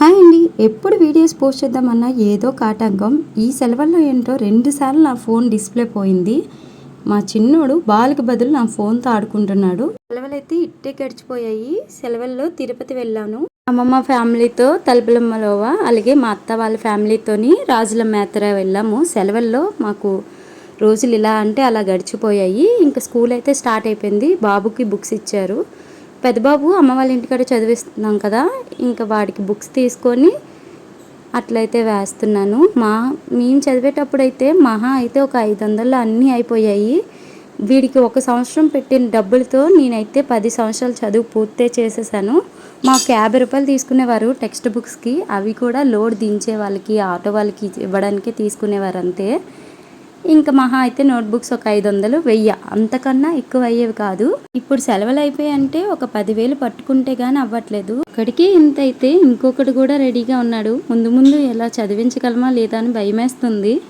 Hi అండి. ఎప్పుడు videos post చేద్దామన్నా ఏదో కాటంకం. ఈ సెలవుల్లో ఏంటో రెండుసార్లు నా ఫోన్ డిస్ప్లే పోయింది. మా చిన్నోడు బాల్కి బదులు నా ఫోన్తో ఆడుకుంటున్నాడు. సెలవులైతే ఇట్టే గడిచిపోయాయి. సెలవుల్లో తిరుపతి వెళ్ళాను. అమ్మమ్మ ఫ్యామిలీతో తలుపులమ్మలోవ అలాగే మా అత్త వాళ్ళ ఫ్యామిలీతోని రాజుల మేతర వెళ్ళాము. సెలవుల్లో మాకు రోజులు ఇలా అంటే అలా గడిచిపోయాయి. ఇంకా స్కూల్ అయితే స్టార్ట్ అయిపోయింది. బాబుకి బుక్స్ ఇచ్చారు. పెద్దబాబు అమ్మ వాళ్ళ ఇంటికాడ చదివిస్తున్నాం కదా ఇంకా వాడికి బుక్స్ తీసుకొని అట్లయితే వేస్తున్నాను. మా మేము చదివేటప్పుడు అయితే మహా అయితే ఒక ఐదు వందలు అన్నీ అయిపోయాయి. వీడికి ఒక సంవత్సరం పెట్టిన డబ్బులతో నేనైతే పది సంవత్సరాలు చదువు పూర్తి చేసేసాను. మాకు యాభై రూపాయలు తీసుకునేవారు టెక్స్ట్ బుక్స్కి. అవి కూడా లోడ్ దించే వాళ్ళకి ఆటో వాళ్ళకి ఇవ్వడానికి తీసుకునేవారు అంతే. ఇంకా మహా అయితే నోట్బుక్స్ ఒక ఐదు వందలు వెయ్యి. అంతకన్నా ఎక్కువ అయ్యేవి కాదు. ఇప్పుడు సెలవులు అయిపోయాయంటే ఒక పదివేలు పట్టుకుంటే గానీ అవ్వట్లేదు. ఒకటికి ఇంత అయితే ఇంకొకటి కూడా రెడీగా ఉన్నాడు. ముందు ముందు ఎలా చదివించగలమా లేదా అని భయమేస్తుంది.